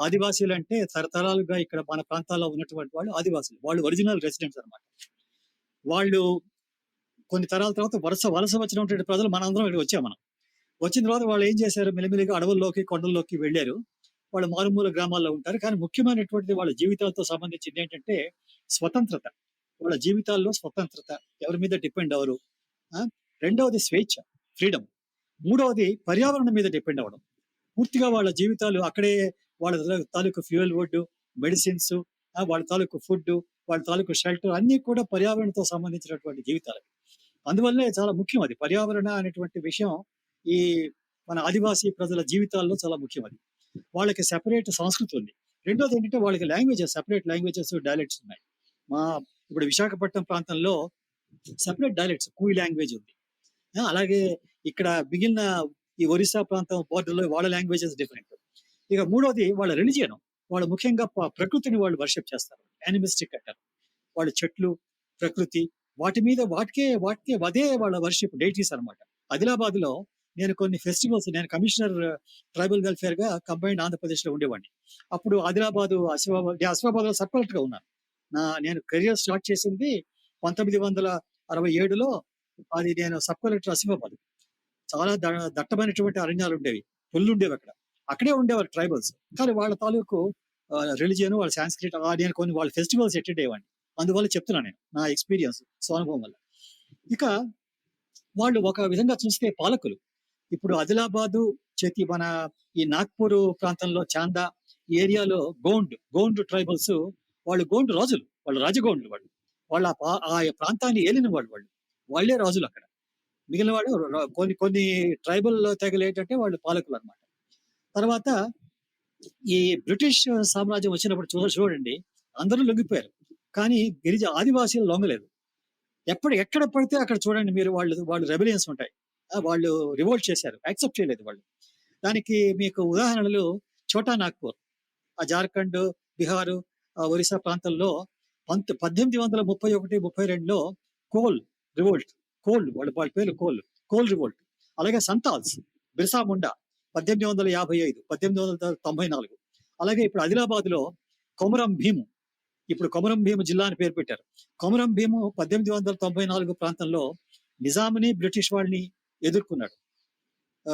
ఆదివాసీలు అంటే తరతరాలుగా ఇక్కడ మన ప్రాంతాల్లో ఉన్నటువంటి వాళ్ళు ఆదివాసీలు. వాళ్ళు ఒరిజినల్ రెసిడెంట్స్ అనమాట వాళ్ళు కొన్ని తరాల తర్వాత వలస వలస వచ్చినటువంటి ప్రజలు మనందరం ఇక్కడ వచ్చాం మనం. వచ్చిన తర్వాత వాళ్ళు ఏం చేశారు? మెలిమెలిగా అడవుల్లోకి కొండల్లోకి వెళ్ళారు. వాళ్ళు మారుమూల గ్రామాల్లో ఉంటారు. కానీ ముఖ్యమైనటువంటిది వాళ్ళ జీవితాలతో సంబంధించింది ఏంటంటే స్వతంత్రత. వాళ్ళ జీవితాల్లో స్వతంత్రత. ఎవరి మీద డిపెండ్ అవరు ఆ? రెండవది స్వేచ్ఛ ఫ్రీడమ్. మూడవది పర్యావరణం మీద డిపెండ్ అవ్వడం. పూర్తిగా వాళ్ళ జీవితాలు అక్కడే వాళ్ళ తాలూకు ఫ్యూయల్ వుడ్ మెడిసిన్స్ వాళ్ళ తాలూకు ఫుడ్ వాళ్ళ తాలూకు షెల్టర్ అన్ని కూడా పర్యావరణంతో సంబంధించినటువంటి జీవితాలు. అందువల్లే చాలా ముఖ్యం అది. పర్యావరణ అనేటువంటి విషయం ఈ మన ఆదివాసీ ప్రజల జీవితాల్లో చాలా ముఖ్యం అది. వాళ్ళకి సెపరేట్ సంస్కృతి ఉంది. రెండోది ఏంటంటే వాళ్ళకి లాంగ్వేజెస్ సెపరేట్ లాంగ్వేజెస్ డైలెక్ట్స్ ఉన్నాయి. మా ఇప్పుడు విశాఖపట్నం ప్రాంతంలో సెపరేట్ డైలెక్ట్స్ కూయి లాంగ్వేజ్ ఉంది. అలాగే ఇక్కడ మిగిలిన ఈ ఒరిస్సా ప్రాంతం బోర్డర్లో వాళ్ళ లాంగ్వేజెస్ డిఫరెంట్. ఇక మూడోది వాళ్ళ రిలిజియన్. వాళ్ళు ముఖ్యంగా ప్రకృతిని వాళ్ళు వర్షిప్ చేస్తారు. యానిమిస్టిక్ అంటారు వాళ్ళ చెట్లు ప్రకృతి వాటి మీద వాటికే వాటికే అదే వాళ్ళ వర్షిప్ డేటీస్ అనమాట ఆదిలాబాద్లో నేను కొన్ని ఫెస్టివల్స్ నేను కమిషనర్ ట్రైబల్ వెల్ఫేర్గా కంబైన్డ్ ఆంధ్రప్రదేశ్లో ఉండేవాడిని. అప్పుడు ఆదిలాబాద్ ఆసిఫాబాద్ నేను ఆసిఫాబాద్లో సబ్గా ఉన్నాను. నా నేను కెరియర్ స్టార్ట్ చేసింది పంతొమ్మిది వందల అరవై ఏడులో. అది నేను సబ్ కలెక్టర్ ఆసిఫాబాద్ చాలా దట్టమైనటువంటి అరణ్యాలు ఉండేవి. పుల్లు ఉండేవి అక్కడ. అక్కడే ఉండేవారు ట్రైబల్స్. కానీ వాళ్ళ తాలూకు రిలీజియన్ వాళ్ళ సాంస్క్రిట్ నేను కొన్ని వాళ్ళ ఫెస్టివల్స్ అటెండ్ అయ్యేవాడిని అందువల్ల చెప్తున్నాను నేను నా ఎక్స్పీరియన్స్ స్వానుభవం వల్ల. ఇక వాళ్ళు ఒక విధంగా చూస్తే పాలకులు. ఇప్పుడు ఆదిలాబాదు చేతి మన ఈ నాగ్పూర్ ప్రాంతంలో చాందా ఏరియాలో గోండ్ గోండ్ ట్రైబల్స్ వాళ్ళు గోండ్ రాజులు వాళ్ళు రాజగోండ్లు వాళ్ళు. వాళ్ళ ఆ పా- ఆ ప్రాంతాన్ని ఏలిన వాళ్ళు వాళ్ళు. వాళ్ళే రాజులు అక్కడ. మిగిలిన వాళ్ళు కొన్ని కొన్ని ట్రైబల్ తెగలు ఏంటంటే వాళ్ళు పాలకులు అన్నమాట. తర్వాత ఈ బ్రిటిష్ సామ్రాజ్యం వచ్చినప్పుడు చూ చూడండి అందరూ లొంగిపోయారు. కానీ గిరిజ ఆదివాసీలు లొంగలేదు. ఎప్పుడు ఎక్కడ పడితే అక్కడ చూడండి మీరు వాళ్ళు వాళ్ళు రెబిలియన్స్ ఉంటాయి. వాళ్ళు రివోల్ట్ చేశారు. యాక్సెప్ట్ చేయలేదు వాళ్ళు. దానికి మీకు ఉదాహరణలు చోటా నాగ్పూర్. ఆ జార్ఖండ్ బీహార్ ఆ, ఒరిస్సా ప్రాంతంలో పంత పద్దెనిమిది వందల ముప్పై ఒకటి ముప్పై రెండులో కోల్ రివోల్ట్ కోల్ వాళ్ళ వాళ్ళ పేరు కోల్. కోల్ రివోల్ట్ అలాగే సంతాల్స్ బిర్సా ముండా. పద్దెనిమిది వందల యాభై ఐదు పద్దెనిమిది వందల తొంభై నాలుగు. అలాగే ఇప్పుడు ఆదిలాబాద్లో కొమరం భీము. ఇప్పుడు కొమరం భీము జిల్లా అని పేరు పెట్టారు. కొమరం భీము పద్దెనిమిది వందల తొంభై నాలుగు ప్రాంతంలో నిజాంని బ్రిటిష్ వాళ్ళని ఎదుర్కొన్నాడు.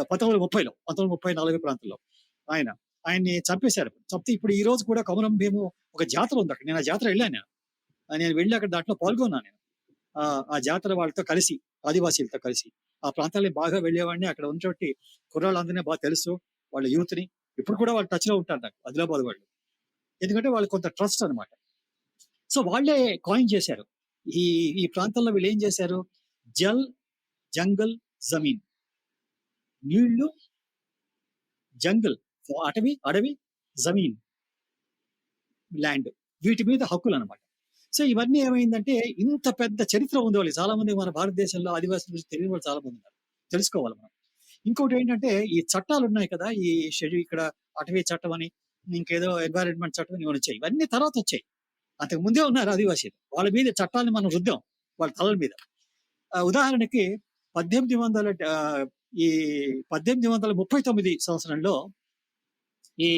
పంతొమ్మిది వందల ముప్పైలో పంతొమ్మిది వందల ముప్పై నాలుగు ప్రాంతంలో ఆయన. ఆయన్ని చంపేశారు. చంపితే ఇప్పుడు ఈ రోజు కూడా కొమరం భీము ఒక జాతర ఉంది అక్కడ. నేను ఆ జాతర వెళ్ళాను నేను. నేను వెళ్ళి అక్కడ దాంట్లో పాల్గొన్నాను నేను. ఆ జాతర వాళ్ళతో కలిసి ఆదివాసీలతో కలిసి. ఆ ప్రాంతాలకు బాగా వెళ్ళేవాడిని. అక్కడ ఉన్నటువంటి కుర్రాళ్ళందరినీ బాగా తెలుసు. వాళ్ళ యూత్ని. ఇప్పుడు కూడా వాళ్ళు టచ్లో ఉంటారు నాకు ఆదిలాబాద్ వాళ్ళు. ఎందుకంటే వాళ్ళు కొంత ట్రస్ట్ అన్నమాట. సో వాళ్ళే కాయిన్ చేశారు. ఈ ఈ ప్రాంతంలో వీళ్ళు ఏం చేశారు? జల్ జంగల్ జమీన్. నీళ్ళు జంగల్ అటవీ అడవి జమీన్. ల్యాండ్. వీటి మీద హక్కులు అన్నమాట సో ఇవన్నీ ఏమైందంటే ఇంత పెద్ద చరిత్ర ఉంది వాళ్ళు చాలా మంది మన భారతదేశంలో ఆదివాసుల గురించి తెలియని వాళ్ళు చాలా మంది ఉన్నారు. తెలుసుకోవాలి మనం. ఇంకోటి ఏంటంటే ఈ చట్టాలు ఉన్నాయి కదా ఈ షెడ్యూల్ ఇక్కడ అటవీ చట్టం అని ఇంకేదో ఎన్వైరన్మెంట్ చట్టం అని ఇవన్నీ వచ్చాయి. ఇవన్నీ తర్వాత వచ్చాయి. అంతకు ముందే ఉన్నారు ఆదివాసీలు. వాళ్ళ మీద చట్టాలను మనం రుద్దాం వాళ్ళ తలల మీద. ఉదాహరణకి పద్దెనిమిది వందల ఈ పద్దెనిమిది వందల ముప్పై తొమ్మిది సంవత్సరంలో ఈ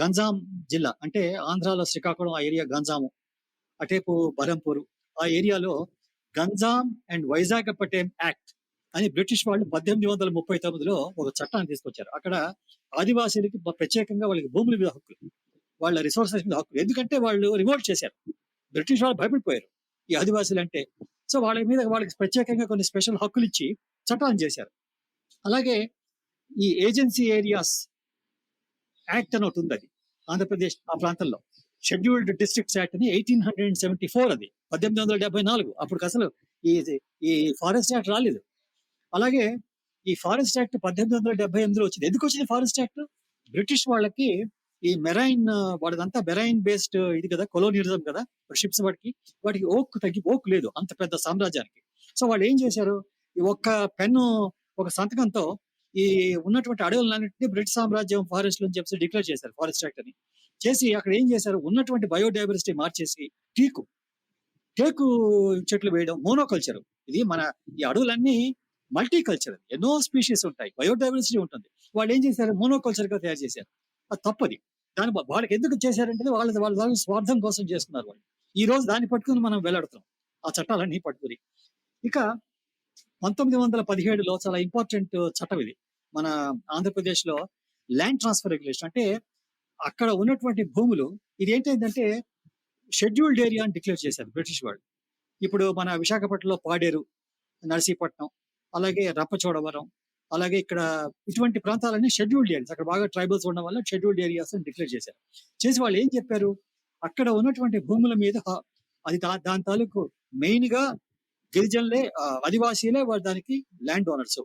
గంజాం జిల్లా అంటే ఆంధ్రాలో శ్రీకాకుళం ఆ ఏరియా గంజాము అటేపు బరంపూరు ఆ ఏరియాలో గంజాం అండ్ వైజాగపటేం యాక్ట్ అని బ్రిటిష్ వాళ్ళు పద్దెనిమిది వందల ముప్పై తొమ్మిదిలో ఒక చట్టాన్ని తీసుకొచ్చారు. అక్కడ ఆదివాసీలకి ప్రత్యేకంగా వాళ్ళకి భూముల మీద హక్కులు వాళ్ళ రిసోర్సెస్ మీద హక్కులు. ఎందుకంటే వాళ్ళు రివోల్ట్ చేశారు. బ్రిటిష్ వాళ్ళు భయపడిపోయారు ఈ ఆదివాసీలు అంటే సో వాళ్ళ మీద వాళ్ళకి ప్రత్యేకంగా కొన్ని స్పెషల్ హక్కులు ఇచ్చి చట్టాన్ని చేశారు. అలాగే ఈ ఏజెన్సీ ఏరియాస్ యాక్ట్ అని ఒకటి ఉంది అది ఆంధ్రప్రదేశ్ ఆ ప్రాంతంలో. షెడ్యూల్డ్ డిస్ట్రిక్ట్స్ యాక్ట్ అని ఎయిటీన్ హండ్రెడ్ సెవెంటీ ఫోర్ అది. పద్దెనిమిది వందల డెబ్బై నాలుగు. అప్పుడు అసలు ఈ ఈ ఫారెస్ట్ యాక్ట్ రాలేదు. అలాగే ఈ ఫారెస్ట్ యాక్ట్ పద్దెనిమిది వందల డెబ్బై ఎనిమిదిలో వచ్చింది. ఎందుకు వచ్చింది ఫారెస్ట్ యాక్ట్ బ్రిటిష్ వాళ్ళకి ఈ మెరైన్ వాడిదంతా మెరైన్ బేస్డ్ ఇది కదా కొలోనియలిజం కదా షిప్స్ వాటికి. వాటికి ఓక్ తగ్గి ఓక్ లేదు అంత పెద్ద సామ్రాజ్యానికి. సో వాళ్ళు ఏం చేశారు? ఈ ఒక్క పెన్ను ఒక సంతకంతో ఈ ఉన్నటువంటి అడవులన్నింటినీ బ్రిటిష్ సామ్రాజ్యం ఫారెస్ట్ అని చెప్పి డిక్లేర్ చేశారు ఫారెస్ట్ యాక్ట్ అని. చేసి అక్కడ ఏం చేశారు? ఉన్నటువంటి బయోడైవర్సిటీ మార్చేసి టీకు టేకు చెట్లు వేయడం మోనోకల్చర్ ఇది మన ఈ అడవులన్నీ మల్టీ కల్చర్ ఎన్నో స్పీషీస్ ఉంటాయి. బయోడైవర్సిటీ ఉంటుంది. వాళ్ళు ఏం చేశారు? మోనోకల్చర్గా తయారు చేశారు. అది తప్పది. దాని వాళ్ళకి ఎందుకు చేశారంటే వాళ్ళ వాళ్ళ స్వార్థం కోసం చేసుకున్నారు వాళ్ళు. ఈ రోజు దాన్ని పట్టుకుని మనం వెళ్ళాడుతున్నాం. ఆ చట్టాలన్నీ పట్టుకుని. ఇక పంతొమ్మిది వందల పదిహేడులో చాలా ఇంపార్టెంట్ చట్టం ఇది. మన ఆంధ్రప్రదేశ్లో ల్యాండ్ ట్రాన్స్ఫర్ రెగ్యులేషన్ అంటే అక్కడ ఉన్నటువంటి భూములు ఇది ఏంటంటే షెడ్యూల్డ్ ఏరియా అని డిక్లేర్ చేశారు బ్రిటిష్ వాళ్ళు. ఇప్పుడు మన విశాఖపట్నంలో పాడేరు నర్సీపట్నం అలాగే రప్పచోడవరం అలాగే ఇక్కడ ఇటువంటి ప్రాంతాలన్నీ షెడ్యూల్డ్ ఏరియాస్. అక్కడ బాగా ట్రైబల్స్ ఉండడం వల్ల షెడ్యూల్డ్ ఏరియాస్ అని డిక్లేర్ చేశారు. చేసి వాళ్ళు ఏం చెప్పారు? అక్కడ ఉన్నటువంటి భూముల మీద అది దా- దాని తాలూకు మెయిన్గా గిరిజనులే ఆదివాసీలే వారు దానికి ల్యాండ్ ఓనర్స్.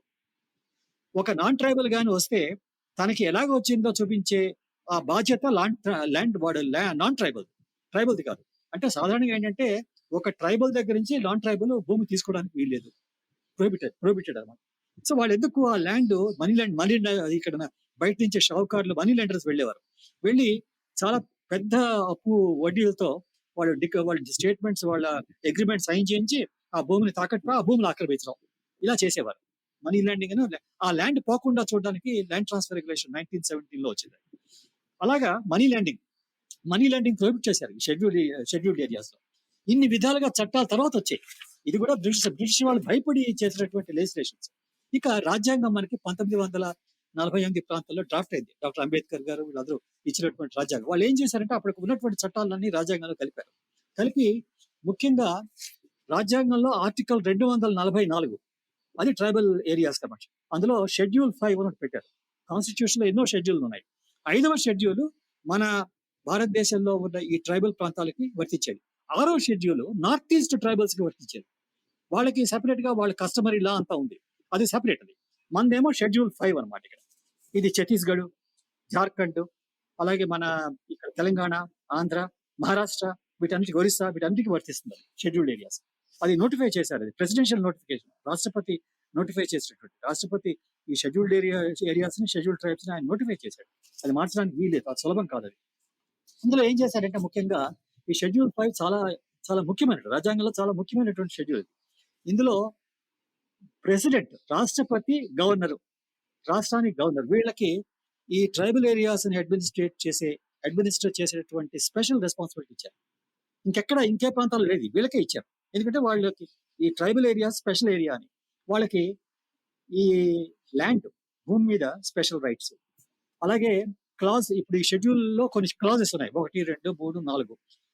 ఒక నాన్ ట్రైబల్ గాని వస్తే తనకి ఎలాగ వచ్చిందో చూపించే ఆ బాధ్యత ల్యాండ్ ల్యాండ్ వాడు నాన్ ట్రైబల్ ట్రైబల్ది కాదు. అంటే సాధారణంగా ఏంటంటే ఒక ట్రైబల్ దగ్గర నుంచి నాన్ ట్రైబల్ భూమి తీసుకోవడానికి వీల్లేదు. ప్రొహిబిటెడ్ ప్రొహిబిటెడ్ అనమాట సో వాళ్ళు ఎందుకు ఆ ల్యాండ్ మనీ ల్యాండ్ మనీ ఇక్కడ బయట నుంచి షావుకారులు మనీ ల్యాండర్స్ వెళ్ళేవారు. వెళ్ళి చాలా పెద్ద అప్పు వడ్డీలతో వాళ్ళు వాళ్ళ స్టేట్మెంట్స్ వాళ్ళ అగ్రిమెంట్ సైన్ చేయించి ఆ భూమిని తాకట్టు ఆ భూమిని ఆక్రమించడం. ఇలా చేసేవారు. మనీ ల్యాండింగ్ అని ఆ ల్యాండ్ పోకుండా చూడడానికి ల్యాండ్ ట్రాన్స్ఫర్ రెగ్యులేషన్ నైన్టీన్ సెవెంటీన్లో వచ్చింది. అలాగా money lending money lending prohibit చేశారు షెడ్యూల్ షెడ్యూల్డ్ ఏరియాస్లో. ఇన్ని విధాలుగా చట్టాల తర్వాత వచ్చాయి. ఇది కూడా బ్రిటిష్ బ్రిటిష్ వాళ్ళు భయపడి చేసినటువంటి లెజిస్లేషన్స్ ఇక రాజ్యాంగం మనకి పంతొమ్మిది వందల నలభై ఎనిమిది ప్రాంతాల్లో డ్రాఫ్ట్ అయింది. డాక్టర్ అంబేద్కర్ గారు వీళ్ళందరూ ఇచ్చినటువంటి రాజ్యాంగం. వాళ్ళు ఏం చేశారంటే అప్పటికి ఉన్నటువంటి చట్టాలన్నీ రాజ్యాంగంలో కలిపారు. కలిపి ముఖ్యంగా రాజ్యాంగంలో ఆర్టికల్ రెండు వందల నలభై నాలుగు. అది ట్రైబల్ ఏరియాస్ కాబట్టి అందులో షెడ్యూల్ ఫైవ్ అని పెట్టారు. కాన్స్టిట్యూషన్లో ఎన్నో షెడ్యూల్ ఉన్నాయి. ఐదవ షెడ్యూల్ మన భారతదేశంలో ఉన్న ఈ ట్రైబల్ ప్రాంతాలకి వర్తించేది. ఆరో షెడ్యూల్ నార్త్ ఈస్ట్ ట్రైబల్స్కి వర్తించేది. వాళ్ళకి సెపరేట్గా వాళ్ళ కస్టమరీ లా అంతా ఉంది. అది సెపరేట్ అది. మనదేమో షెడ్యూల్ ఫైవ్ అన్నమాట ఇక్కడ. ఇది ఛత్తీస్గఢ్ జార్ఖండ్ అలాగే మన ఇక్కడ తెలంగాణ ఆంధ్ర మహారాష్ట్ర వీటన్నిటికి ఒరిస్సా వీటన్నిటికి వర్తిస్తుంది షెడ్యూల్డ్ ఏరియాస్. అది నోటిఫై చేశారు అది. Presidential notification. రాష్ట్రపతి నోటిఫై చేసినటువంటి రాష్ట్రపతి ఈ షెడ్యూల్డ్ ఏరియా ఏరియాస్ని షెడ్యూల్డ్ ట్రైబ్స్ని ఆయన నోటిఫై చేశాడు. అది మార్చడానికి వీలేదు అది సులభం కాదు అది ఇందులో ఏం చేశారంటే ముఖ్యంగా ఈ షెడ్యూల్ ఫైవ్ చాలా చాలా ముఖ్యమైన రాజ్యాంగంలో చాలా ముఖ్యమైనటువంటి షెడ్యూల్ ఇది. ఇందులో ప్రెసిడెంట్ రాష్ట్రపతి గవర్నర్ రాష్ట్రానికి గవర్నర్ వీళ్ళకి ఈ ట్రైబల్ ఏరియాస్ని అడ్మినిస్ట్రేట్ చేసే అడ్మినిస్ట్రేట్ చేసేటువంటి స్పెషల్ రెస్పాన్సిబిలిటీ ఇచ్చారు. ఇంకెక్కడ ఇంకే ప్రాంతాలు లేదు. వీళ్ళకే ఇచ్చారు. ఎందుకంటే వాళ్ళకి ఈ ట్రైబల్ ఏరియా స్పెషల్ ఏరియా అని. వాళ్ళకి ఈ ల్యాండ్ భూమి మీద స్పెషల్ రైట్స్ అలాగే క్లాజ్ ఇప్పుడు ఈ షెడ్యూల్లో కొన్ని క్లాజెస్ ఉన్నాయి. ఒకటి రెండు మూడు నాలుగు.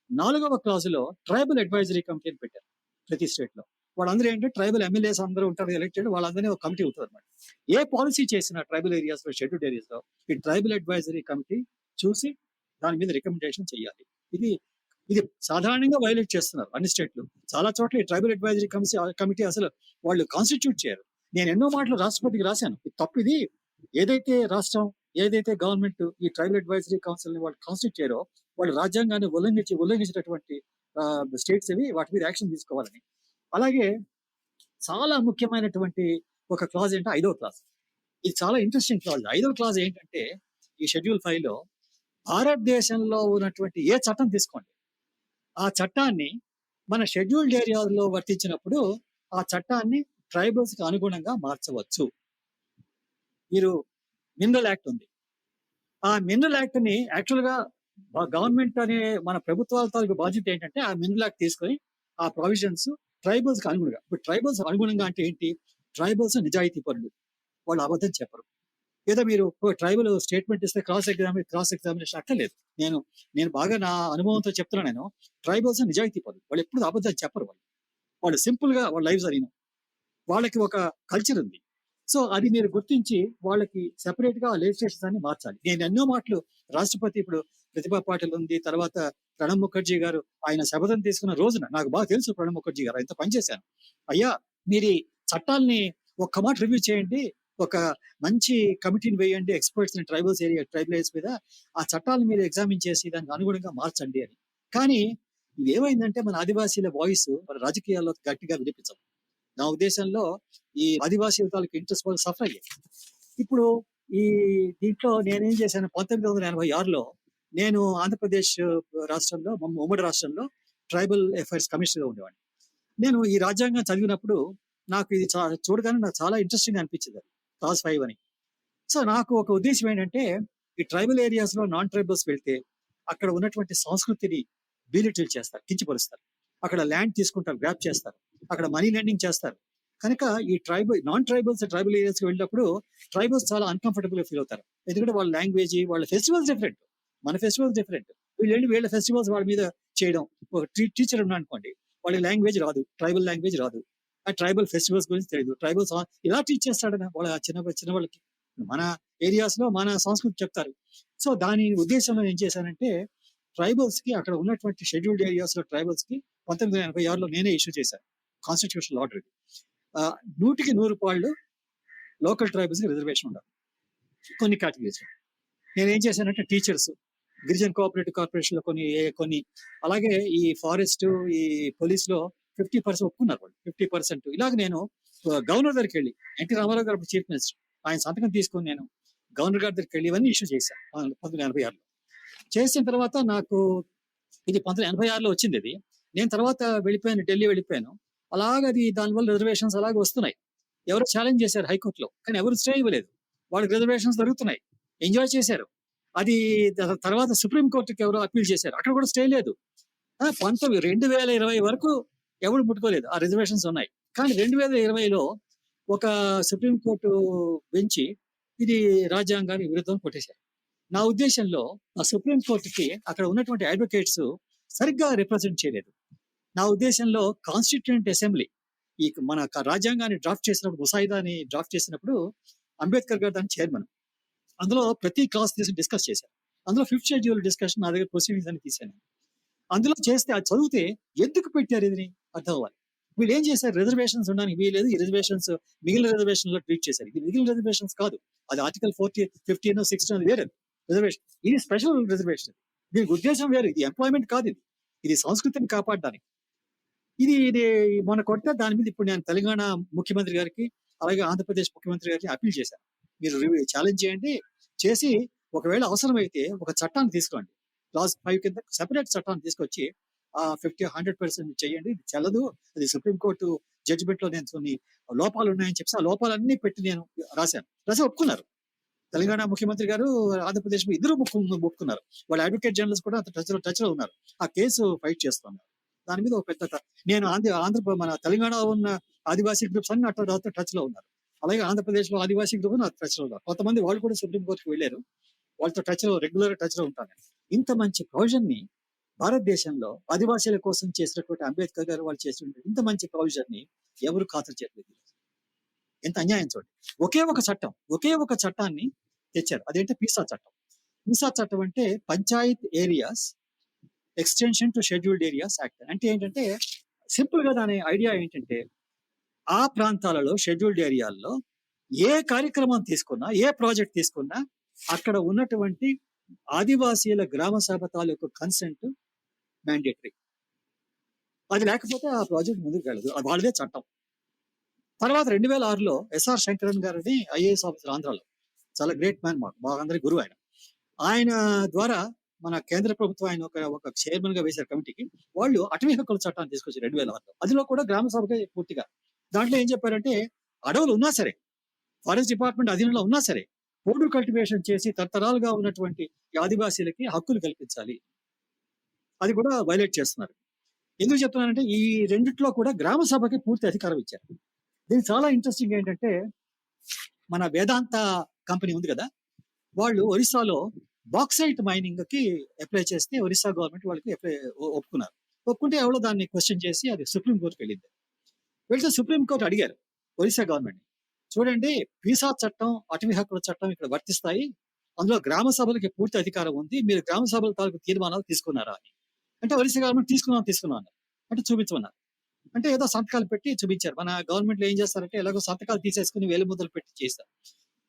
నాలుగవ క్లాజ్లో ట్రైబల్ అడ్వైజరీ కమిటీ అని పెట్టారు ప్రతి స్టేట్లో. వాళ్ళందరూ ఏంటంటే ట్రైబల్ ఎమ్మెల్యేస్ అందరూ ఉంటారు ఎలక్టెడ్ వాళ్ళందరినీ ఒక కమిటీ అవుతుంది అనమాట ఏ పాలసీ చేసినా ట్రైబల్ ఏరియాస్లో షెడ్యూల్డ్ షెడ్యూల్ ఈ ట్రైబల్ అడ్వైజరీ కమిటీ చూసి దాని మీద రికమెండేషన్ చేయాలి. ఇది ఇది సాధారణంగా వైలేట్ చేస్తున్నారు అన్ని స్టేట్లు. చాలా చోట్ల ఈ ట్రైబల్ అడ్వైజరీ కమిటీ కమిటీ అసలు వాళ్ళు కాన్స్టిట్యూట్ చేయరు. నేను ఎన్నో మాటలు రాష్ట్రపతికి రాశాను. ఇది తప్పు ఇది. ఏదైతే రాష్ట్రం ఏదైతే గవర్నమెంట్ ఈ ట్రైబల్ అడ్వైజరీ కౌన్సిల్ని వాళ్ళు కాన్స్టిట్యూట్ చేయరో వాళ్ళు రాజ్యాంగాన్ని ఉల్లంఘించి ఉల్లంఘించినటువంటి స్టేట్స్ ఇవి వాటి మీద యాక్షన్ తీసుకోవాలని. అలాగే చాలా ముఖ్యమైనటువంటి ఒక క్లాజ్ ఏంటంటే ఐదో క్లాస్ ఇది చాలా ఇంట్రెస్టింగ్ క్లాజ్ ఐదో క్లాజ్ ఏంటంటే ఈ షెడ్యూల్ ఫైవ్లో భారతదేశంలో ఉన్నటువంటి ఏ చట్టం తీసుకోండి. ఆ చట్టాన్ని మన షెడ్యూల్డ్ ఏరియాలో వర్తించినప్పుడు ఆ చట్టాన్ని ట్రైబల్స్కి అనుగుణంగా మార్చవచ్చు. మీరు మినరల్ యాక్ట్ ఉంది. ఆ మినరల్ యాక్ట్ని యాక్చువల్గా గవర్నమెంట్ అనే మన ప్రభుత్వాల తాలూకు బాధ్యత ఏంటంటే ఆ మినరల్ యాక్ట్ తీసుకొని ఆ ప్రొవిజన్స్ ట్రైబల్స్కి అనుగుణంగా ఇప్పుడు ట్రైబల్స్ అనుగుణంగా అంటే ఏంటి? ట్రైబల్స్ నిజాయితీ పనులు వాళ్ళు అబద్ధం చెప్పరు. ఏదో మీరు ట్రైబల్ స్టేట్మెంట్ ఇస్తే క్రాస్ ఎగ్జామ్ క్రాస్ ఎగ్జామినేషన్ అక్కర్లేదు. నేను నేను బాగా నా అనుభవంతో చెప్తున్నాను నేను. ట్రైబల్స్ నిజాయితీ పనులు వాళ్ళు ఎప్పుడు అబద్ధాలు చెప్పరు వాళ్ళు. వాళ్ళు సింపుల్గా వాళ్ళ లైఫ్ జరిగిన వాళ్ళకి ఒక కల్చర్ ఉంది. సో అది మీరు గుర్తించి వాళ్ళకి సెపరేట్గా లెజిస్లేషన్స్ అన్ని మార్చాలి. నేను ఎన్నో మాటలు రాష్ట్రపతి ఇప్పుడు ప్రతిభా పాటిల్ ఉంది తర్వాత ప్రణబ్ ముఖర్జీ గారు ఆయన శపథం తీసుకున్న రోజున నాకు బాగా తెలుసు ప్రణబ్ ముఖర్జీ గారు ఆయనతో పనిచేశాను. అయ్యా మీరు చట్టాలని చట్టాల్ని ఒక్క మాట రివ్యూ చేయండి ఒక మంచి కమిటీని వేయండి experts tribals area tribal areas మీద ఆ చట్టాలను మీరు ఎగ్జామిన్ చేసి దానికి అనుగుణంగా మార్చండి అని. కానీ ఏమైందంటే మన ఆదివాసీల వాయిస్ మన రాజకీయాల్లో గట్టిగా వినిపించదు నా ఉద్దేశంలో ఈ ఆదివాసీ తాలూకు ఇంట్రెస్ట్ వాళ్ళు సఫర్ అయ్యాయి ఇప్పుడు ఈ దీంట్లో నేనేం చేశాను పంతొమ్మిది వందల ఎనభై ఆరులో నేను ఆంధ్రప్రదేశ్ రాష్ట్రంలో ఉమ్మడి రాష్ట్రంలో ట్రైబల్ అఫైర్స్ కమిషనర్గా ఉండేవాడిని. నేను ఈ రాజ్యాంగం చదివినప్పుడు నాకు ఇది చూడగానే నాకు చాలా ఇంట్రెస్టింగ్ అనిపించింది క్లాస్ ఫైవ్ అని. సో నాకు ఒక ఉద్దేశం ఏంటంటే ఈ ట్రైబల్ ఏరియాస్లో నాన్ ట్రైబల్స్ వెళ్తే అక్కడ ఉన్నటువంటి సంస్కృతిని బీలిటిల్ చేస్తారు కించపరుస్తారు. అక్కడ ల్యాండ్ తీసుకుంటారు గ్రాప్ చేస్తారు. అక్కడ మనీ లెండింగ్ చేస్తారు. కనుక ఈ ట్రైబల్ నాన్ ట్రైబల్స్ ట్రైబల్ ఏరియాస్కి వెళ్ళినప్పుడు ట్రైబల్స్ చాలా అన్కంఫర్టబుల్గా ఫీల్ అవుతారు. ఎందుకంటే వాళ్ళ లాంగ్వేజ్ వాళ్ళ ఫెస్టివల్స్ డిఫరెంట్. మన ఫెస్టివల్స్ డిఫరెంట్. వీళ్ళు వెళ్ళి వీళ్ళ ఫెస్టివల్స్ వాళ్ళ మీద చేయడం. ఒక టీచర్ ఉన్నా అనుకోండి వాళ్ళ లాంగ్వేజ్ రాదు. ట్రైబల్ లాంగ్వేజ్ రాదు. ఆ ట్రైబల్ ఫెస్టివల్స్ గురించి తెలియదు. ట్రైబల్ ఇలా టీచ్ చేస్తాడనా? వాళ్ళ చిన్న చిన్న వాళ్ళకి. మన ఏరియాస్లో మన సంస్కృతి చెప్తారు. సో దాని ఉద్దేశంలో ఏం చేశానంటే ట్రైబల్స్కి అక్కడ ఉన్నటువంటి షెడ్యూల్డ్ ఏరియాస్లో ట్రైబల్స్కి పంతొమ్మిది వందల ఎనభై ఆరులో నేనే ఇష్యూ చేశాను. కాన్స్టిట్యూషనల్ ఆర్డర్ ఇది. ఆ, నూటికి నూరు పాళ్ళు లోకల్ ట్రైబల్స్కి రిజర్వేషన్ ఉండాలి. కొన్ని కేటగిరీస్ నేను ఏం చేశానంటే టీచర్స్ గిరిజన్ కోఆపరేటివ్ కార్పొరేషన్లో కొన్ని కొన్ని అలాగే ఈ ఫారెస్ట్ ఈ పోలీస్లో ఫిఫ్టీ పర్సెంట్ ఒప్పుకున్నారు వాళ్ళు. ఫిఫ్టీ పర్సెంట్ ఇలాగ నేను గవర్నర్ దగ్గరికి వెళ్ళి ఎన్టీ రామారావు గారు చీఫ్ మినిస్టర్ ఆయన సంతకం తీసుకొని నేను గవర్నర్ గారి దగ్గరికి వెళ్ళి ఇవన్నీ ఇష్యూ చేశాను పంతొమ్మిది ఎనభై ఆరులో. చేసిన తర్వాత నాకు ఇది పంతొమ్మిది ఎనభై ఆరులో వచ్చింది ఇది. నేను తర్వాత వెళ్ళిపోయాను ఢిల్లీ వెళ్ళిపోయాను. అలాగే అది దానివల్ల రిజర్వేషన్స్ అలాగే వస్తున్నాయి. ఎవరు ఛాలెంజ్ చేశారు హైకోర్టులో కానీ ఎవరు స్టే ఇవ్వలేదు వాళ్ళకి రిజర్వేషన్స్ దొరుకుతున్నాయి. ఎంజాయ్ చేశారు. అది తర్వాత సుప్రీం కోర్టుకి ఎవరు అప్పీల్ చేశారు. అక్కడ కూడా స్టే లేదు. పంతొమ్మిది రెండు వేల ఇరవై వరకు ఎవరు ముట్టుకోలేదు. ఆ రిజర్వేషన్స్ ఉన్నాయి. కానీ రెండు వేల ఇరవైలో ఒక సుప్రీం కోర్టు బెంచి ఇది రాజ్యాంగానికి విరుద్ధం కొట్టేశారు. నా ఉద్దేశంలో ఆ సుప్రీంకోర్టుకి అక్కడ ఉన్నటువంటి అడ్వకేట్స్ సరిగ్గా రిప్రజెంట్ చేయలేదు. నా ఉద్దేశంలో కాన్స్టిట్యూంట్ అసెంబ్లీ ఈ మన రాజ్యాంగాన్ని డ్రాఫ్ట్ చేసినప్పుడు ముసాయిదాని డ్రాఫ్ట్ చేసినప్పుడు అంబేద్కర్ గారు దాని చైర్మన్ అందులో ప్రతి క్లాస్ తీసి డిస్కస్ చేశారు. అందులో ఫిఫ్త్ షెడ్యూల్ డిస్కషన్ నా దగ్గర ప్రొసీడింగ్స్ అని తీశాను. అందులో చేస్తే అది చదివితే ఎందుకు పెట్టారు ఇది అర్థం అవ్వాలి. వీళ్ళు ఏం చేశారు? రిజర్వేషన్స్ ఉండడానికి వీలేదు ఈ రిజర్వేషన్స్ మిగిలిన రిజర్వేషన్లో ట్రీట్ చేశారు. ఇది మిగిలిన రిజర్వేషన్స్ కాదు. అది ఆర్టికల్ ఫోర్టీ ఫిఫ్టీన్ సిక్స్టీన్ అది వేరే. రిజర్వేషన్ ఇది స్పెషల్ రిజర్వేషన్ దీనికి ఉద్దేశం వేరు. ఇది ఎంప్లాయ్మెంట్ కాదు ఇది. ఇది సంస్కృతిని కాపాడడానికి. ఇది ఇది మొన్న కొడితే దాని మీద ఇప్పుడు నేను తెలంగాణ ముఖ్యమంత్రి గారికి అలాగే ఆంధ్రప్రదేశ్ ముఖ్యమంత్రి గారికి అప్పీల్ చేశాను మీరు రివ్యూ ఛాలెంజ్ చేయండి. చేసి ఒకవేళ అవసరమైతే ఒక చట్టాన్ని తీసుకోండి. క్లాస్ ఫైవ్ కింద సెపరేట్ చట్టాన్ని తీసుకొచ్చి ఆ ఫిఫ్టీ హండ్రెడ్ పర్సెంట్ చేయండి. ఇది చెల్లదు. అది సుప్రీం కోర్టు జడ్జిమెంట్లో నేను కొన్ని లోపాలు ఉన్నాయని చెప్పి ఆ లోపాలన్నీ పెట్టి నేను రాశాను. రాసి ఒప్పుకున్నారు. తెలంగాణ ముఖ్యమంత్రి గారు ఆంధ్రప్రదేశ్ ఇద్దరు ఒప్పు- ఒప్పుకున్నారు వాళ్ళ అడ్వకేట్ జనరల్స్ కూడా టచ్లో టచ్లో ఉన్నారు. ఆ కేసు ఫైట్ చేస్తున్నారు. దాని మీద ఒక పెద్ద నేను ఆంధ్ర ఆంధ్ర మన తెలంగాణ ఉన్న ఆదివాసీ గ్రూప్స్ అన్ని అట్లా టచ్లో ఉన్నారు. అలాగే ఆంధ్రప్రదేశ్లో ఆదివాసీ గ్రూప్ నా టచ్లో ఉన్నారు. కొంతమంది వాళ్ళు కూడా సుప్రీం కోర్టుకి వెళ్ళారు. వాళ్ళతో టచ్లో రెగ్యులర్ టచ్లో ఉంటాను. ఇంత మంచి ప్రొవిజన్ని భారతదేశంలో ఆదివాసీల కోసం చేసినటువంటి అంబేద్కర్ గారు వాళ్ళు చేసిన ఇంత మంచి ప్రొవిజన్ని ఎవరు ఖాతరు చేయలేదు ఎంత అన్యాయం చూడండి. ఒకే ఒక చట్టం ఒకే ఒక చట్టాన్ని తెచ్చారు. అదేంటే? పీసా చట్టం. పీసా చట్టం అంటే panchayat areas extension to scheduled areas act. అంటే ఏంటంటే సింపుల్గా దాని ఐడియా ఏంటంటే ఆ ప్రాంతాలలో షెడ్యూల్డ్ ఏరియాల్లో ఏ కార్యక్రమం తీసుకున్నా ఏ ప్రాజెక్ట్ తీసుకున్నా అక్కడ ఉన్నటువంటి ఆదివాసీల గ్రామ సభ తాలూకు కన్సెంట్ మ్యాండేటరీ అది లేకపోతే ఆ ప్రాజెక్ట్ ముందుకు వెళ్ళదు. అది వాళ్ళదే చట్టం. తర్వాత రెండు వేల ఆరులో ఎస్ఆర్ శంకరన్ గారిని ఐఏఎస్ ఆఫీసర్ ఆంధ్రాలో. చాలా గ్రేట్ మ్యాన్ మాకు. బాగా అందరి గురువు ఆయన. ఆయన ద్వారా మన కేంద్ర ప్రభుత్వం ఆయన ఒక ఒక చైర్మన్గా వేశారు కమిటీకి. వాళ్ళు అటవీ హక్కుల చట్టాన్ని తీసుకొచ్చారు రెండు వేల ఆరులో. అదిలో కూడా గ్రామ సభకే పూర్తిగా. దాంట్లో ఏం చెప్పారంటే అడవులు ఉన్నా సరే ఫారెస్ట్ డిపార్ట్మెంట్ అధీనంలో ఉన్నా సరే పోడు కల్టివేషన్ చేసి తరతరాలుగా ఉన్నటువంటి ఆదివాసీలకి హక్కులు కల్పించాలి. అది కూడా వైలేట్ చేస్తున్నారు. ఎందుకు చెప్తున్నానంటే ఈ రెండిట్లో కూడా గ్రామ సభకి పూర్తి అధికారం ఇచ్చారు. దీనికి చాలా ఇంట్రెస్టింగ్ ఏంటంటే మన వేదాంత కంపెనీ ఉంది కదా వాళ్ళు ఒరిస్సాలో బాక్సైట్ మైనింగ్కి అప్లై చేస్తే ఒరిస్సా గవర్నమెంట్ వాళ్ళకి అప్లై ఒప్పుకున్నారు. ఒప్పుకుంటే ఎవరో దాన్ని క్వశ్చన్ చేసి అది సుప్రీం కోర్టుకి వెళ్ళింది. వెళ్తే సుప్రీం కోర్టు అడిగారు ఒరిస్సా గవర్నమెంట్ చూడండి వీసా చట్టం అటవీ హక్కుల చట్టం ఇక్కడ వర్తిస్తాయి. అందులో గ్రామ సభలకి పూర్తి అధికారం ఉంది. మీరు గ్రామ సభల తాలూకు తీర్మానాలు తీసుకున్నారా అని. అంటే ఒరిస్సా గవర్నమెంట్ తీసుకున్నాం తీసుకున్నాను అంటే చూపించమన్నారు. అంటే ఏదో సంతకాలు పెట్టి చూపించారు. మన గవర్నమెంట్లో ఏం చేస్తారంటే ఎలాగో సంతకాలు తీసేసుకుని వేలు ముద్దలు పెట్టి చేస్తారు.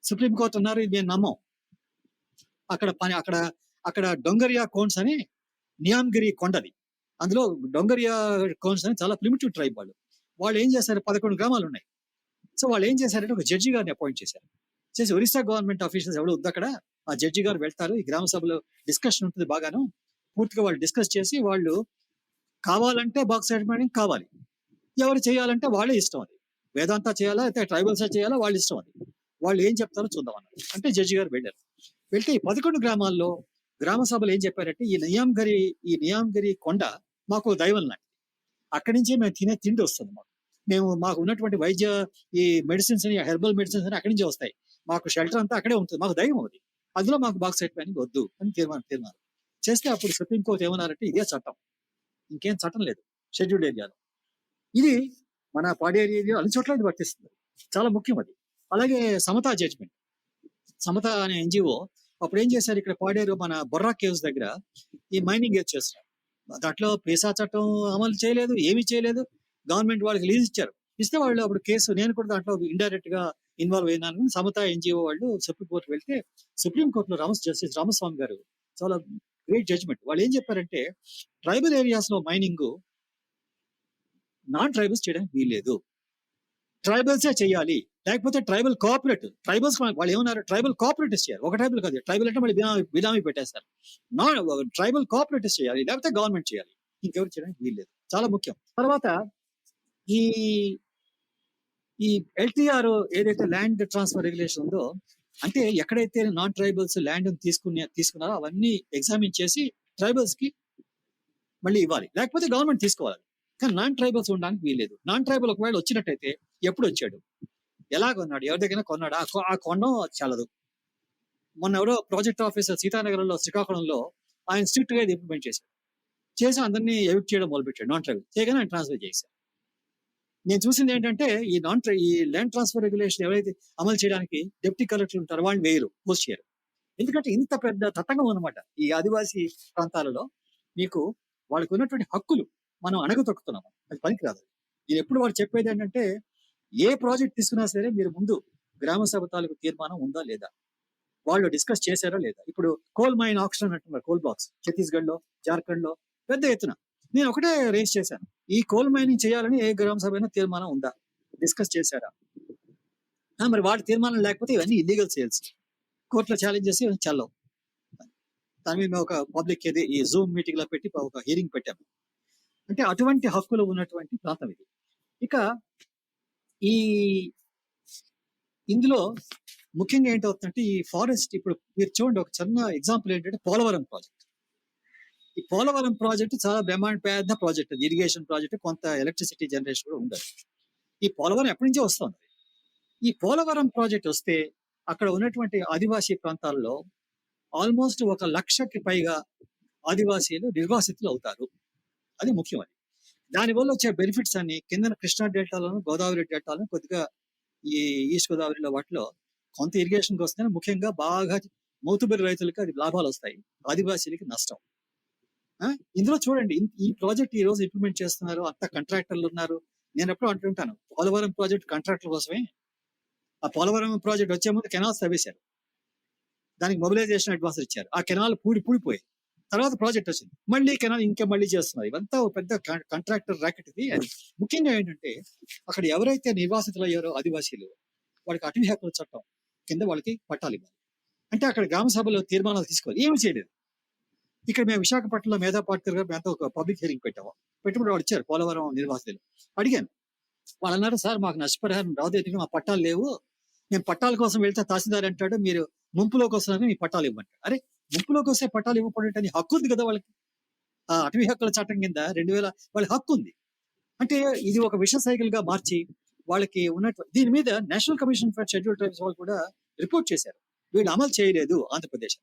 సుప్రీం కోర్టు ఉన్నారు ఇది మేము నమ్మం. అక్కడ పని అక్కడ అక్కడ డొంగరియా కోన్స్ అని నియాంగిరి కొండది. అందులో డొంగరియా కోన్స్ అని చాలా ప్రిమిటివ్ ట్రైబ్ వాళ్ళు. వాళ్ళు ఏం చేశారు? పదకొండు గ్రామాలు ఉన్నాయి సో వాళ్ళు ఏం చేశారంటే ఒక జడ్జి గారిని అపాయింట్ చేశారు. చేసి ఒరిస్సా గవర్నమెంట్ ఆఫీషియల్స్ ఎవరు వద్దు అక్కడ ఆ జడ్జి గారు వెళ్తారు. ఈ గ్రామ సభలో డిస్కషన్ ఉంటుంది బాగాను. పూర్తిగా వాళ్ళు డిస్కస్ చేసి వాళ్ళు కావాలంటే బాక్స్ మైనింగ్ కావాలి. ఎవరు చేయాలంటే వాళ్ళే ఇష్టం అది. వేదాంత చేయాలా? అయితే ట్రైబల్స్ చేయాలా? వాళ్ళ ఇష్టం అది. వాళ్ళు ఏం చెప్తారో చూద్దాం అన్నారు. అంటే జడ్జి గారు వెళ్ళారు. వెళ్తే ఈ పదకొండు గ్రామాల్లో గ్రామ సభలు ఏం చెప్పారంటే ఈ నియాంగరి ఈ నియాంగరి కొండ మాకు దైవం లాంటిది. అక్కడి నుంచే మేము తినే తిండి వస్తుంది మాకు. మేము మాకు ఉన్నటువంటి వైద్య ఈ మెడిసిన్స్ అని హెర్బల్ మెడిసిన్స్ అని అక్కడి నుంచే వస్తాయి. మాకు షెల్టర్ అంతా అక్కడే ఉంటుంది. మాకు దైవం అది. అందులో మాకు బాక్స్ సెట్ వద్దు అని తీర్మానం తీర్మానం. చేస్తే అప్పుడు సుప్రీంకోర్టు ఏమన్నారంటే ఇదే చట్టం. ఇంకేం చట్టం లేదు. షెడ్యూల్డ్ ఏరియాలో. ఇది మన పాడేరు ఏరియా అన్ని చోట్ల ఇది వర్తిస్తుంది. చాలా ముఖ్యం అది. అలాగే సమతా జడ్జ్మెంట్ సమత అనే ఎన్జిఓ అప్పుడు ఏం చేశారు? ఇక్కడ పాడేరు మన బొర్రా కేవ్స్ దగ్గర ఈ మైనింగ్ ఏది చేస్తున్నారు దాంట్లో పేసా చట్టం అమలు చేయలేదు ఏమీ చేయలేదు. గవర్నమెంట్ వాళ్ళకి లీజ్ ఇచ్చారు. ఇస్తే వాళ్ళు అప్పుడు కేసు నేను కూడా దాంట్లో ఇండైరెక్ట్గా ఇన్వాల్వ్ అయినాను. సమత ఎన్జిఓ వాళ్ళు సుప్రీం కోర్టు వెళ్తే సుప్రీం కోర్టులో రామస్ జస్టిస్ రామస్వామి గారు చాలా గ్రేట్ జడ్జ్మెంట్ వాళ్ళు ఏం చెప్పారంటే ట్రైబల్ ఏరియాస్లో మైనింగ్ నాన్ ట్రైబల్స్ చేయడానికి వీల్లేదు. ట్రైబల్సే చేయాలి. లేకపోతే ట్రైబల్ కోఆపరేటివ్. ట్రైబల్స్ వాళ్ళు ఏమన్నారు? ట్రైబల్ కోఆపరేటివ్స్ చేయాలి. ఒక ట్రైబల్ కాదు. ట్రైబల్ అంటే మళ్ళీ బినామీ బినామీ పెట్టేస్తారు. నా ట్రైబల్ కోఆపరేటివ్స్ చేయాలి. లేకపోతే గవర్నమెంట్ చేయాలి. ఇంకెవరు చేయడానికి వీల్లేదు చాలా ముఖ్యం. తర్వాత ఈ ఈ ఎల్టీఆర్ ఏదైతే ల్యాండ్ ట్రాన్స్ఫర్ రెగ్యులేషన్ ఉందో అంటే ఎక్కడైతే నాన్ ట్రైబల్స్ ల్యాండ్ తీసుకునే తీసుకున్నారో అవన్నీ ఎగ్జామిన్ చేసి ట్రైబల్స్కి మళ్ళీ ఇవ్వాలి. లేకపోతే గవర్నమెంట్ తీసుకోవాలి. కానీ నాన్ ట్రైబల్స్ ఉండడానికి వీల్లేదు నాన్ ట్రైబల్ ఒకవేళ వచ్చినట్టయితే ఎప్పుడు వచ్చాడు? ఎలా కొన్నాడు? ఎవరి దగ్గర కొన్నాడు? ఆ కొ- ఆ కొనడం చాలదు మొన్న ఎవరో ప్రాజెక్ట్ ఆఫీసర్ సీతానగరంలో శ్రీకాకుళంలో ఆయన స్ట్రిక్ట్గా ఇంప్లిమెంట్ చేశాడు చేసి అందరినీ ఎవిట్ చేయడం మొదలుపెట్టాడు నాన్ ట్రైబల్ చేయగానే ఆయన ట్రాన్స్ఫర్ చేశారు. నేను చూసింది ఏంటంటే ఈ నాన్ ట్రై ఈ ల్యాండ్ ట్రాన్స్ఫర్ రెగ్యులేషన్ ఎవరైతే అమలు చేయడానికి డిప్యూటీ కలెక్టర్ ఉంటారు వాళ్ళని వేయరు పోస్ట్ చేయరు. ఎందుకంటే ఇంత పెద్ద తతంగం అనమాట ఈ ఆదివాసీ ప్రాంతాలలో. మీకు వాళ్ళకు ఉన్నటువంటి హక్కులు మనం అణగతొక్కుతున్నాము అది పనికిరాదు. ఇది ఎప్పుడు వాళ్ళు చెప్పేది ఏంటంటే ఏ ప్రాజెక్ట్ తీసుకున్నా సరే మీరు ముందు గ్రామ సభ తాలూకు తీర్మానం ఉందా లేదా? వాళ్ళు డిస్కస్ చేశారా లేదా? ఇప్పుడు కోల్ మైన్ ఆక్షన్ అంటున్నారు కోల్ బాక్స్ ఛత్తీస్గఢ్లో జార్ఖండ్లో పెద్ద ఎత్తున. నేను ఒకటే రేస్ చేశాను. ఈ కోల్ మైనింగ్ చేయాలని ఏ గ్రామ సభ అయినా తీర్మానం ఉందా? డిస్కస్ చేశారా? మరి వాటి తీర్మానం లేకపోతే ఇవన్నీ ఇల్లీగల్ సేల్స్ కోర్టులో ఛాలెంజ్ చేసి ఇవన్నీ చల్లవు. దాని మీద ఒక పబ్లిక్ ఏది? ఈ జూమ్ మీటింగ్లో పెట్టి ఒక హీరింగ్ పెట్టాము. అంటే అటువంటి హక్కులు ఉన్నటువంటి ప్రాంతం ఇది. ఇక ఈ ఇందులో ముఖ్యంగా ఏంటవుతుందంటే ఈ ఫారెస్ట్ ఇప్పుడు మీరు చూడండి ఒక చిన్న ఎగ్జాంపుల్ ఏంటంటే పోలవరం ప్రాజెక్ట్. ఈ పోలవరం ప్రాజెక్ట్ చాలా బ్రహ్మాండ పెద్ద ప్రాజెక్ట్ అది. ఇరిగేషన్ ప్రాజెక్ట్ కొంత ఎలక్ట్రిసిటీ జనరేషన్ కూడా ఉండదు. ఈ పోలవరం ఎప్పటి నుంచో వస్తుంది. ఈ పోలవరం ప్రాజెక్ట్ వస్తే అక్కడ ఉన్నటువంటి ఆదివాసీ ప్రాంతాల్లో ఆల్మోస్ట్ ఒక లక్షకి పైగా ఆదివాసీలు నిర్వాసితులు అవుతారు. అది ముఖ్యమైనది దానివల్ల వచ్చే బెనిఫిట్స్ అన్ని కింద కృష్ణా డెల్టాలోను గోదావరి డెల్టాలోను కొద్దిగా ఈ ఈస్ట్ గోదావరిలో వాటిలో కొంత ఇరిగేషన్కి వస్తే ముఖ్యంగా బాగా మౌతుబరి రైతులకి అది లాభాలు వస్తాయి. ఆదివాసీలకి నష్టం. ఇందులో చూడండి ఈ ప్రాజెక్ట్ ఈ రోజు ఇంప్లిమెంట్ చేస్తున్నారు అంత కాంట్రాక్టర్లు ఉన్నారు. నేను ఎప్పుడు అంటుంటాను పోలవరం ప్రాజెక్ట్ కాంట్రాక్టర్ కోసమే. ఆ పోలవరం ప్రాజెక్ట్ వచ్చే ముందు కెనాల్స్ తవ్వేశారు. దానికి మొబిలైజేషన్ అడ్వాన్స్ ఇచ్చారు. ఆ కెనాల్ పూడి పూడిపోయి తర్వాత ప్రాజెక్ట్ వచ్చింది. మళ్ళీ కెనాల్ ఇంకా మళ్ళీ చేస్తున్నారు. ఇవంతా ఒక పెద్ద కాంట్రాక్టర్ రాకెట్ ఇది. అది ముఖ్యంగా ఏంటంటే అక్కడ ఎవరైతే నిర్వాసితులు అయ్యారో ఆదివాసీలు వాళ్ళకి అటవీ హక్కుల చట్టం కింద వాళ్ళకి పట్టాలు ఇవ్వాలి. అంటే అక్కడ గ్రామ సభలో తీర్మానాలు తీసుకోవాలి. ఏమి చేయలేదు. ఇక్కడ మేము విశాఖపట్నంలో మేధా పాట్కర్ గారు మేతో ఒక పబ్లిక్ హియరింగ్ పెట్టాము. పెట్టుబడి వాడు వచ్చారు పోలవరం నిర్వాసితులు అడిగాను. వాళ్ళు అన్నారు సార్ మాకు నష్టపరిహారం రాదు ఎందుకంటే మా పట్టాలు లేవు. మేము పట్టాల కోసం వెళ్తే తహసీల్దార్ అంటాడు మీరు ముంపులో కోసం మీ పట్టాలు ఇవ్వమంటారు అరే గుంపులోకి వస్తే పట్టాలు ఇవ్వకూడదు అని హక్కు ఉంది కదా వాళ్ళకి. ఆ అటవీ హక్కుల చట్టం కింద రెండు వేల వాళ్ళ హక్కు ఉంది. అంటే ఇది ఒక విష సైకిల్గా మార్చి వాళ్ళకి ఉన్నట్టు దీని మీద national commission for schedule tribes వాళ్ళు కూడా రిపోర్ట్ చేశారు. వీళ్ళు అమలు చేయలేదు ఆంధ్రప్రదేశ్.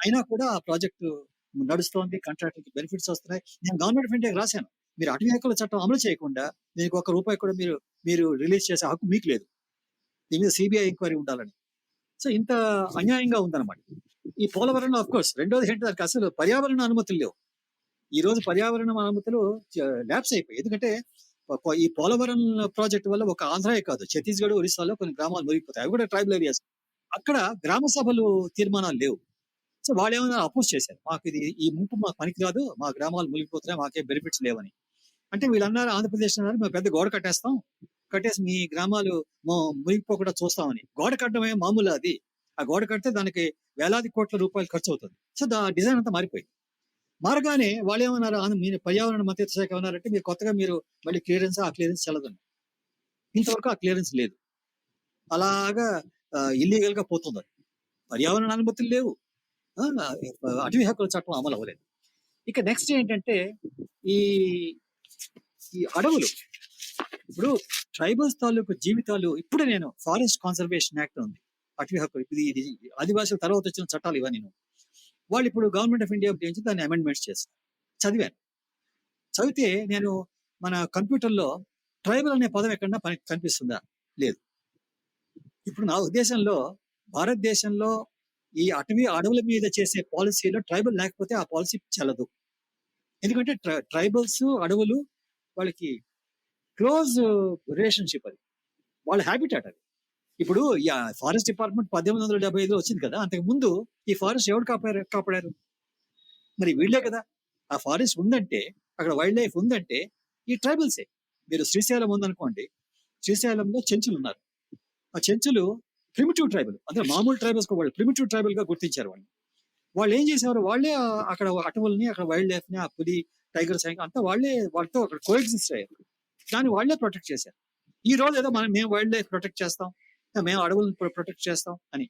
అయినా కూడా ఆ ప్రాజెక్టు నడుస్తోంది కాంట్రాక్టర్కి బెనిఫిట్స్ వస్తున్నాయి. నేను గవర్నమెంట్ ఆఫ్ ఇండియాకి రాశాను. మీరు అటవీ హక్కుల చట్టం అమలు చేయకుండా దీనికి ఒక రూపాయి కూడా మీరు మీరు రిలీజ్ చేసే హక్కు మీకు లేదు. దీని మీద సిబిఐ ఎంక్వైరీ ఉండాలని. సో ఇంత అన్యాయంగా ఉందన్నమాట. ఈ పోలవరంలో ఆఫ్ కోర్స్ రెండోది ఏంటి దానికి అసలు పర్యావరణ అనుమతులు లేవు. ఈ రోజు పర్యావరణ అనుమతులు ల్యాబ్స్ అయిపోయి ఎందుకంటే ఈ పోలవరం ప్రాజెక్ట్ వల్ల ఒక ఆంధ్రాయే కాదు. ఛత్తీస్గఢ్ ఒరిస్సాలో కొన్ని గ్రామాలు మురిగిపోతాయి అవి కూడా ట్రైబల్ ఏరియాస్ అక్కడ గ్రామ సభలు తీర్మానాలు లేవు. సో వాళ్ళు ఏమైనా అపోజ్ చేశారు. మాకు ఇది ఈ ముంపు మాకు పనికి రాదు మా గ్రామాలు మునిగిపోతున్నాయి. మాకే బెనిఫిట్స్ లేవని. అంటే వీళ్ళు అన్నారు ఆంధ్రప్రదేశ్ అన్నారు మేము పెద్ద గోడ కట్టేస్తాం. కట్టేసి మీ గ్రామాలు మునిగిపోకుండా చూస్తామని. గోడ కట్టడమే మామూలు అది. ఆ గోడ కడితే దానికి వేలాది కోట్ల రూపాయలు ఖర్చు అవుతుంది సో దా డిజైన్ అంతా మారిపోయింది. మారగానే వాళ్ళు ఏమన్నారు మీరు పర్యావరణ మంత్రిత్వ శాఖ ఏమన్నారంటే మీరు కొత్తగా మీరు మళ్ళీ క్లియరెన్స్ ఆ క్లియరెన్స్ చెల్లదండి. ఇంతవరకు ఆ క్లియరెన్స్ లేదు. అలాగా ఇల్లీగల్గా పోతుంది పర్యావరణ అనుమతులు లేవు. అటవీ హక్కుల చట్టం అమలు అవ్వలేదు. ఇక నెక్స్ట్ ఏంటంటే ఈ ఈ అడవులు. ఇప్పుడు ట్రైబల్స్ తాలూకు జీవితాలు ఇప్పుడు నేను ఫారెస్ట్ కాన్సర్వేషన్ యాక్ట్ ఉంది. అటవీ హక్కులు ఇది ఇది ఆదివాసుల తర్వాత వచ్చిన చట్టాలు ఇవన్నీ. వాళ్ళు ఇప్పుడు గవర్నమెంట్ ఆఫ్ ఇండియా గురించి దాన్ని అమెండ్మెంట్స్ చేస్తారు. చదివాను. చదివితే నేను మన కంప్యూటర్లో ట్రైబల్ అనే పదం ఎక్కడన్నా పని కనిపిస్తుందా? లేదు. ఇప్పుడు నా ఉద్దేశంలో భారతదేశంలో ఈ అటవీ అడవుల మీద చేసే పాలసీలో ట్రైబల్ లేకపోతే ఆ పాలసీ చల్లదు. ఎందుకంటే ట్రైబల్స్ అడవులు వాళ్ళకి క్లోజ్ రిలేషన్షిప్ అది. వాళ్ళ హ్యాబిటేట్ అది. ఇప్పుడు ఈ ఫారెస్ట్ డిపార్ట్మెంట్ పద్దెనిమిది వందల డెబ్బై ఐదులో వచ్చింది కదా అంతకు ముందు ఈ ఫారెస్ట్ ఎవరు కాపాడారు కాపాడారు? మరి వీళ్ళే కదా. ఆ ఫారెస్ట్ ఉందంటే అక్కడ వైల్డ్ లైఫ్ ఉందంటే ఈ ట్రైబల్సే. మీరు శ్రీశైలం ఉందనుకోండి శ్రీశైలంలో చెంచులు ఉన్నారు. ఆ చెంచులు ప్రిమిటివ్ ట్రైబల్ అంటే మామూలు ట్రైబల్స్ వాళ్ళు ప్రిమిటివ్ ట్రైబల్గా గుర్తించారు వాళ్ళు వాళ్ళు ఏం చేసేవారు? వాళ్ళే అక్కడ అటవుల్ని అక్కడ వైల్డ్ లైఫ్ని ఆ పులి టైగర్స్ అంతా వాళ్ళే వాళ్ళతో అక్కడ కోఎగ్జిస్ట్ అయ్యారు. దాన్ని వాళ్ళే ప్రొటెక్ట్ చేశారు. ఈ రోజు ఏదో మనం మేము వైల్డ్ లైఫ్ ప్రొటెక్ట్ చేస్తాం. మేము అడవులను ప్రొటెక్ట్ చేస్తాం అని.